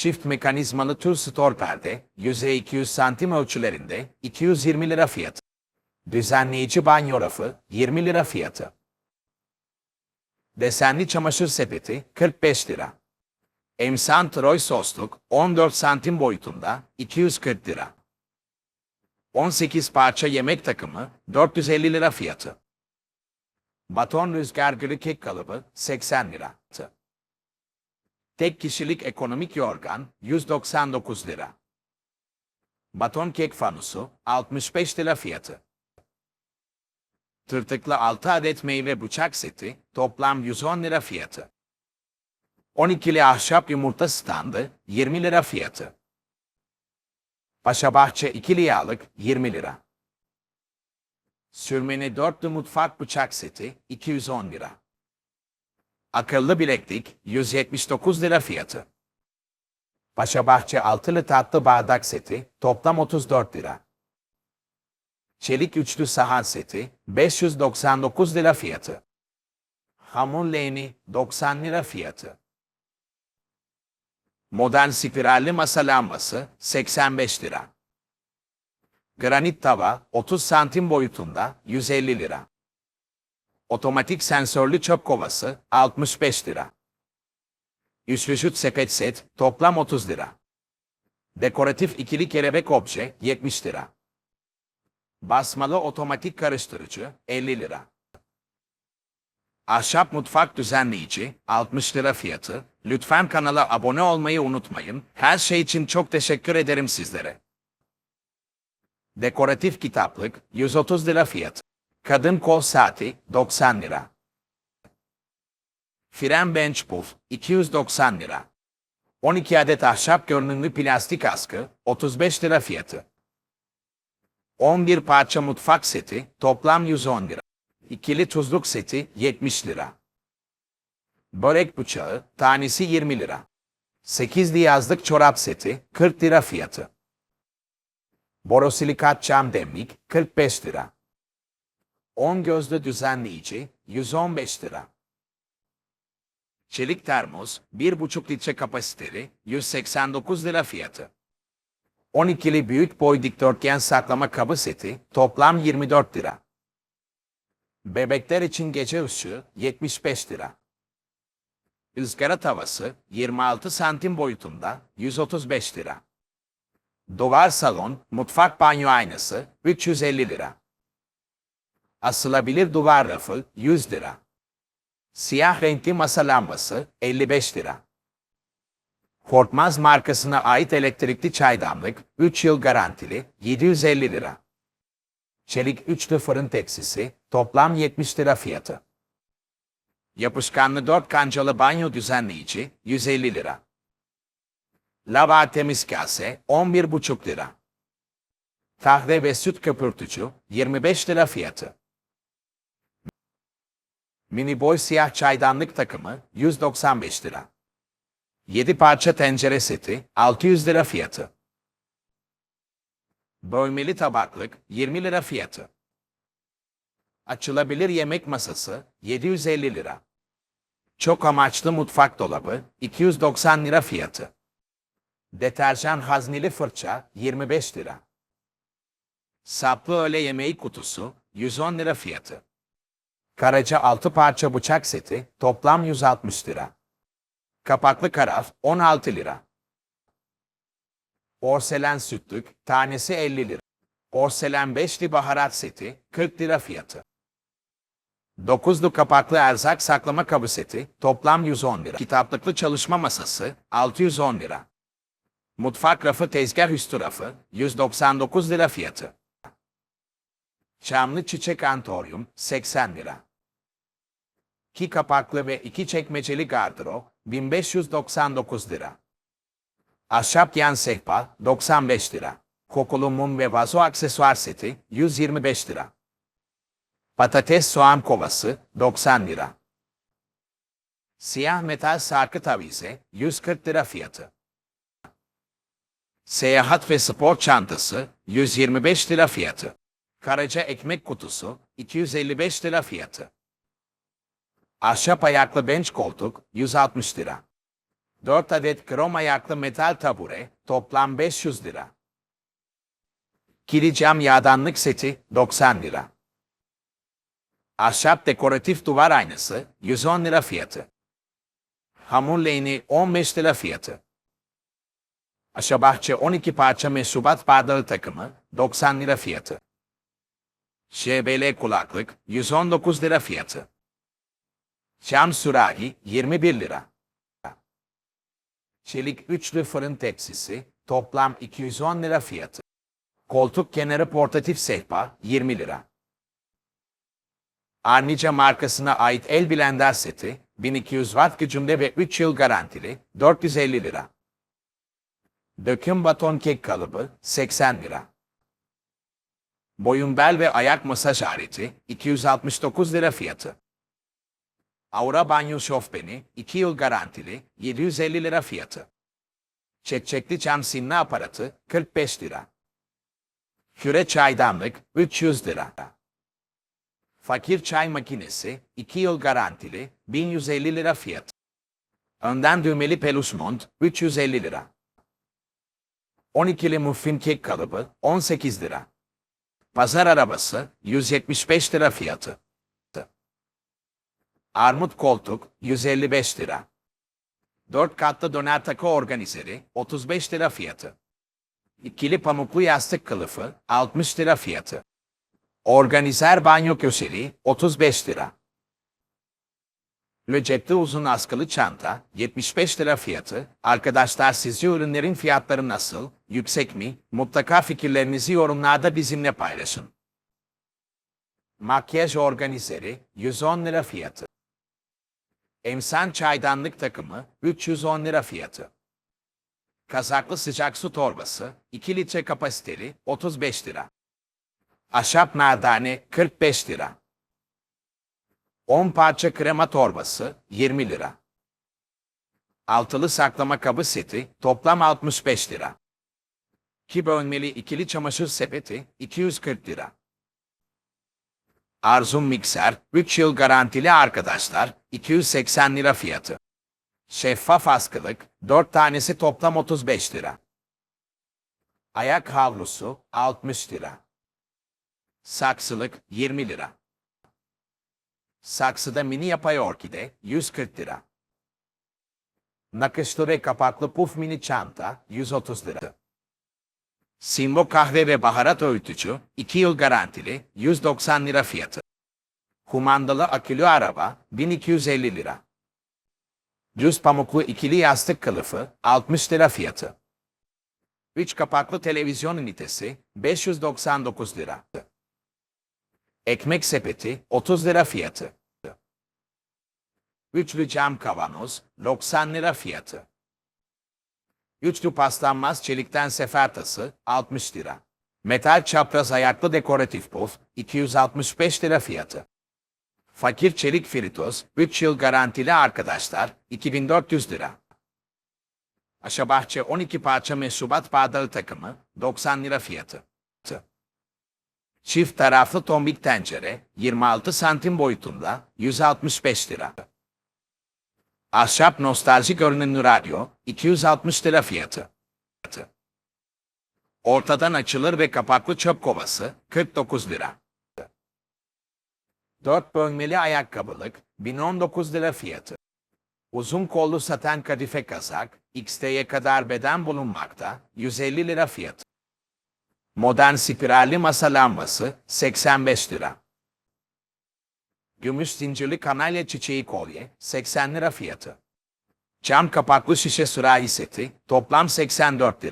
Çift mekanizmalı tür stor perde, yüzey 200 santim ölçülerinde 220 lira fiyatı. Düzenleyici banyo rafı 20 lira fiyatı. Desenli çamaşır sepeti 45 lira. Emsan Troy sosluk 14 santim boyutunda 240 lira. 18 parça yemek takımı 450 lira fiyatı. Baton rüzgar gülü kek kalıbı 80 lira. Tek kişilik ekonomik yorgan 199 lira. Baton kek fanusu 65 lira fiyatı. Tırtıklı 6 adet meyve bıçak seti toplam 110 lira fiyatı. 12'li ahşap yumurta standı 20 lira fiyatı. Paşabahçe ikili yağlık 20 lira. Sürmeni dörtlü mutfak bıçak seti 210 lira. Akıllı bileklik 179 lira fiyatı. Paşabahçe altılı tatlı bardak seti toplam 34 lira. Çelik üçlü sahan seti 599 lira fiyatı. Hamur leğeni 90 lira fiyatı. Modern spiralli masa lambası 85 lira. Granit tava 30 santim boyutunda 150 lira. Otomatik sensörlü çöp kovası 65 lira. Üçlü şut sepet set toplam 30 lira. Dekoratif ikili kelebek obje 70 lira. Basmalı otomatik karıştırıcı 50 lira. Ahşap mutfak düzenleyici 60 lira fiyatı. Lütfen kanala abone olmayı unutmayın. Her şey için çok teşekkür ederim sizlere. Dekoratif kitaplık 130 lira fiyatı. Kadın kol saati 90 lira. Fren bench puff 290 lira. 12 adet ahşap görünümlü plastik askı 35 lira fiyatı. 11 parça mutfak seti toplam 110 lira. İkili tuzluk seti 70 lira. Börek bıçağı tanesi 20 lira. 8'li yazlık çorap seti 40 lira fiyatı. Borosilikat cam demlik 45 lira. 10 gözlü düzenleyici 115 lira. Çelik termos 1,5 litre kapasiteli 189 lira fiyatı. 12'li büyük boy dikdörtgen saklama kabı seti toplam 24 lira. Bebekler için gece ışığı 75 lira. Izgara tavası 26 santim boyutunda 135 lira. Duvar salon, mutfak banyo aynası 350 lira. Asılabilir duvar rafı 100 lira. Siyah renkli masa lambası 55 lira. Korkmaz markasına ait elektrikli çaydanlık 3 yıl garantili 750 lira. Çelik üçlü fırın tepsisi toplam 70 lira fiyatı. Yapışkanlı 4 kancalı banyo düzenleyici 150 lira. Lava temiz kase 11,5 lira. Kahve ve süt köpürtücü 25 lira fiyatı. Mini boy siyah çaydanlık takımı 195 lira. 7 parça tencere seti 600 lira fiyatı. Bölmeli tabaklık 20 lira fiyatı. Açılabilir yemek masası 750 lira. Çok amaçlı mutfak dolabı 290 lira fiyatı. Deterjan hazneli fırça 25 lira. Saplı öğle yemeği kutusu 110 lira fiyatı. Karaca 6 parça bıçak seti toplam 160 lira. Kapaklı karaf 16 lira. Porselen sütlük tanesi 50 lira. Porselen beşli baharat seti 40 lira fiyatı. 9'lu kapaklı erzak saklama kabı seti toplam 110 lira. Kitaplıklı çalışma masası 610 lira. Mutfak rafı tezgah üstü rafı 199 lira fiyatı. Çamlı çiçek antoryum 80 lira. 2 kapaklı ve 2 çekmeceli gardırop 1599 lira. Ahşap yan sehpa 95 lira. Kokulu mum ve vazo aksesuar seti 125 lira. Patates soğan kovası 90 lira. Siyah metal sarkı tavize 140 lira fiyatı. Seyahat ve spor çantası 125 lira fiyatı. Karaca ekmek kutusu 255 lira fiyatı. Ahşap ayaklı bench koltuk 160 lira. 4 adet krom ayaklı metal tabure, toplam 500 lira. Kili cam yağdanlık seti, 90 lira. Ahşap dekoratif duvar aynası, 110 lira fiyatı. Hamur leğeni, 15 lira fiyatı. Aşabahçe 12 parça meşrubat bardağı takımı, 90 lira fiyatı. ŞBL kulaklık, 119 lira fiyatı. Cam sürahi, 21 lira. Çelik üçlü fırın tepsisi, toplam 210 lira fiyatı. Koltuk kenarı portatif sehpa, 20 lira. Arnica markasına ait el blender seti, 1200 watt gücünde ve 3 yıl garantili, 450 lira. Döküm baton kek kalıbı, 80 lira. Boyun bel ve ayak masaj aleti, 269 lira fiyatı. Aura banyo şofbeni, 2 yıl garantili, 750 lira fiyatı. Çekçekli cam silme aparatı, 45 lira. Küre çaydanlık, 300 lira. Fakir çay makinesi, 2 yıl garantili, 1150 lira fiyatı. Önden düğmeli peluş mont, 350 lira. 12'li muffin kek kalıbı, 18 lira. Pazar arabası, 175 lira fiyatı. Armut koltuk, 155 lira. 4 katlı döner takı organizeri, 35 lira fiyatı. İkili pamuklu yastık kılıfı, 60 lira fiyatı. Organizer banyo köşeli, 35 lira. Ve uzun askılı çanta, 75 lira fiyatı. Arkadaşlar sizce ürünlerin fiyatları nasıl? Yüksek mi? Mutlaka fikirlerinizi yorumlarda bizimle paylaşın. Makyaj organizeri, 110 lira fiyatı. Emsan çaydanlık takımı, 310 lira fiyatı. Kazaklı sıcak su torbası, 2 litre kapasiteli, 35 lira. Ahşap nardane, 45 lira. 10 parça krema torbası, 20 lira. Altılı saklama kabı seti, toplam 65 lira. 2 bölmeli ikili çamaşır sepeti, 240 lira. Arzum mikser, 3 yıl garantili arkadaşlar, 280 lira fiyatı. Şeffaf askılık, 4 tanesi toplam 35 lira. Ayak havlusu, 60 lira. Saksılık, 20 lira. Saksıda mini yapay orkide, 140 lira. Nakışlı ve kapaklı puf mini çanta, 130 lira. Simbo kahve ve baharat öğütücü, 2 yıl garantili, 190 lira fiyatı. Kumandalı akülü araba, 1250 lira. Düz pamuklu ikili yastık kılıfı, 60 lira fiyatı. 3 kapaklı televizyon ünitesi, 599 lira. Ekmek sepeti, 30 lira fiyatı. Üçlü cam kavanoz, 90 lira fiyatı. Üçlü paslanmaz çelikten sefer tası, 60 lira. Metal çapraz ayaklı dekoratif puf, 265 lira fiyatı. Fakir çelik fritoz, 3 yıl garantili arkadaşlar, 2400 lira. Aşabahçe 12 parça meşrubat bardağı takımı, 90 lira fiyatı. Çift taraflı tombik tencere, 26 santim boyutunda, 165 lira. Ahşap nostaljik görünümlü radyo, 260 lira fiyatı. Ortadan açılır ve kapaklı çöp kovası, 49 lira. 4 bölmeli ayakkabılık, 1019 lira fiyatı. Uzun kollu saten kadife kazak, XT'ye kadar beden bulunmakta, 150 lira fiyatı. Modern spiralli masa lambası, 85 lira. Gümüş zincirli kanalya çiçeği kolye, 80 lira fiyatı. Cam kapaklı şişe sürahi seti, toplam 84 lira.